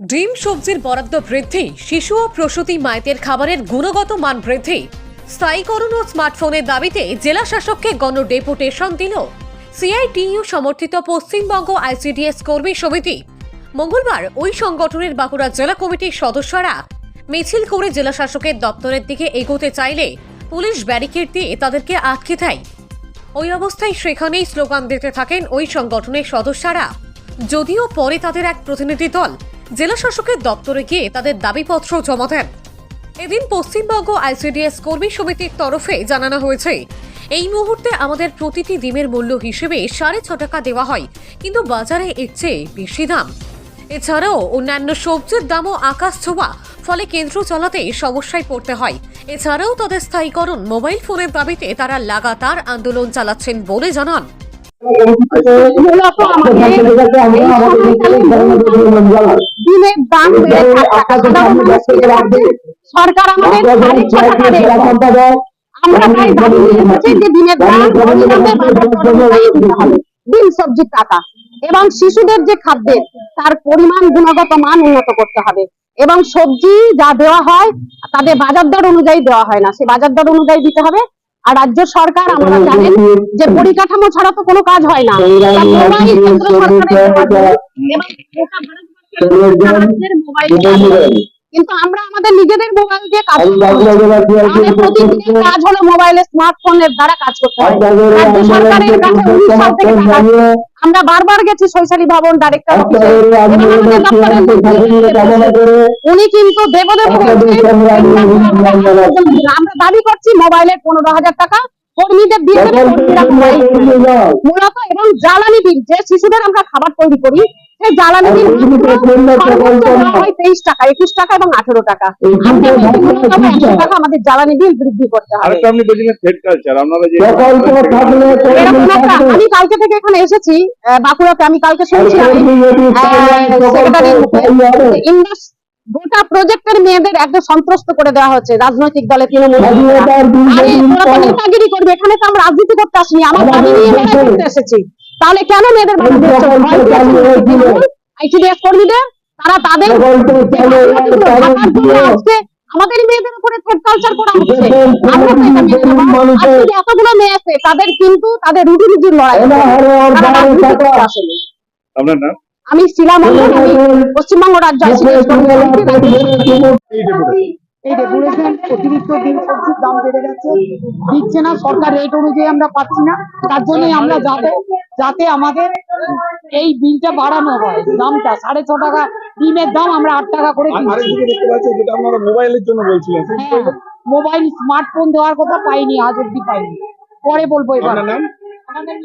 ডিম, সবজির বরাদ্দ বৃদ্ধি, শিশু ও প্রসূতি মায়েদের খাবারের গুণগত মান বৃদ্ধি। স্থায়ীকরণ ও স্মার্টফোনের দাবিতে জেলা শাসককে গণ ডেপুটেশন দিল। সিআইটিইউ সমর্থিত পশ্চিমবঙ্গ আইসিডিএস কর্মী সমিতি। মঙ্গলবার ওই সংগঠনের বাঁকুড়া জেলা কমিটির সদস্যরা মিছিল করে জেলা শাসকের দপ্তরের দিকে এগোতে চাইলে পুলিশ ব্যারিকেড দিয়ে তাদেরকে আটকে দেয়। ওই অবস্থায় সেখানেই স্লোগান দিতে থাকেন ওই সংগঠনের সদস্যরা। যদিও পরে তাদের এক প্রতিনিধি দল জেলা শাসকের দপ্তরে গিয়ে তাদের দাবিপত্র জমা দেন। এদিন পশ্চিমবঙ্গ আইসিডিএস কর্মী সমিতির তরফে জানানো হয়েছে এই মুহূর্তে আমাদের প্রতিটি ডিমের মূল্য হিসেবে সাড়ে ছ টাকা দেওয়া হয় কিন্তু বাজারে এর চেয়ে বেশি দাম। এছাড়াও অন্যান্য সবজির দামও আকাশ ছোঁয়া ফলে কেন্দ্র চলাতে সমস্যায় পড়তে হয়। এছাড়াও তাদের স্থায়ীকরণ মোবাইল ফোনের দাবিতে তারা লাগাতার আন্দোলন চালাচ্ছেন বলে জানান। দাম সরকার আমাদের সাড়ে ছ টাকা রেট আমরা তাই দাবি নিয়ে যে দিনের দাম অবিলম্বে বাজার দর অনুযায়ী দিতে হবে ডিম সবজির টাকা এবং শিশুদের যে খাদ্যের তার পরিমাণ গুণগত মান উন্নত করতে হবে। এবং সবজি যা দেওয়া হয় তাদের বাজার দর অনুযায়ী দেওয়া হয় না। সে বাজার দর অনুযায়ী দিতে হবে। আর রাজ্য সরকার আমরা জানেন যে পরিকাঠামো ছাড়া তো কোনো কাজ হয় না। কিন্তু আমরা আমাদের নিজেদের মোবাইল দিয়ে কাজ। আমাদের প্রতিদিনের কাজ হলো মোবাইলে স্মার্টফোনের দ্বারা কাজ করতে হয়। রাজ্য সরকারের কাছে উনিশ সাল থেকে আমরা বারবার গেছি শৈশালী ভবন ডাইরেক্টর উনি কিন্তু দেবদেব আমরা দাবি করছি মোবাইলের পনেরো হাজার টাকা কর্মীদের দিয়ে। মূলত এবং জ্বালানি বিল যে শিশুদের আমরা খাবার তৈরি করি সেই জ্বালানি বিল সর্বোচ্চ দেওয়া তেইশ টাকা একুশ টাকা এবং আঠেরো টাকা। আমরা বলছি ন্যূনতম একশো টাকা আমাদের জ্বালানি বিল বৃদ্ধি করতে হবে। আরেকটা আপনি বলছিলেন থ্রেড কালচার আপনারা যে এরকম একটা আমি কালকে থেকে এখানে এসেছি বাঁকুড়াতে আমি কালকে শুনছি আমি সেক্রেটারির মুখে ইন্ডাস গোটা প্রজেক্টের মেয়েদের একদম সন্ত্রস্ত করে দেওয়া হচ্ছে রাজনৈতিক দলে তৃণমূল নেতাগিরি করবে এখানে তো আমরা রাজনীতি করতে আসিনি আমার দাবি নিয়ে এসেছি। তাহলে কেন মেয়েদের আইসিডিএস কর্মীদের তারা তাদের আজকে আমাদের মেয়েদের উপরে থ্রেড কালচার করা হচ্ছে। আমরা তো এটা মেনে আজকে এতগুলো মেয়ে আছে তাদের কিন্তু তাদের রুটি রুটির লড়াই আপনার নাম? আমি শিলা মন্ডল আমি পশ্চিমবঙ্গ রাজ্য এই অতিরিক্ত ডিম সবজির দাম বেড়ে গেছে। দিচ্ছে না সরকার রেট অনুযায়ী আমরা পাচ্ছি না। তার জন্যই আমরা যাব। যাতে আমাদের এই বিলটা বাড়ানো হয় দামটা। সাড়ে ছ টাকা ডিমের দাম আমরা আট টাকা করে মোবাইলের জন্য হ্যাঁ, মোবাইল স্মার্টফোন দেওয়ার কথা পাইনি আজ অব্দি পাইনি। পরে বলব এবার। আমাদের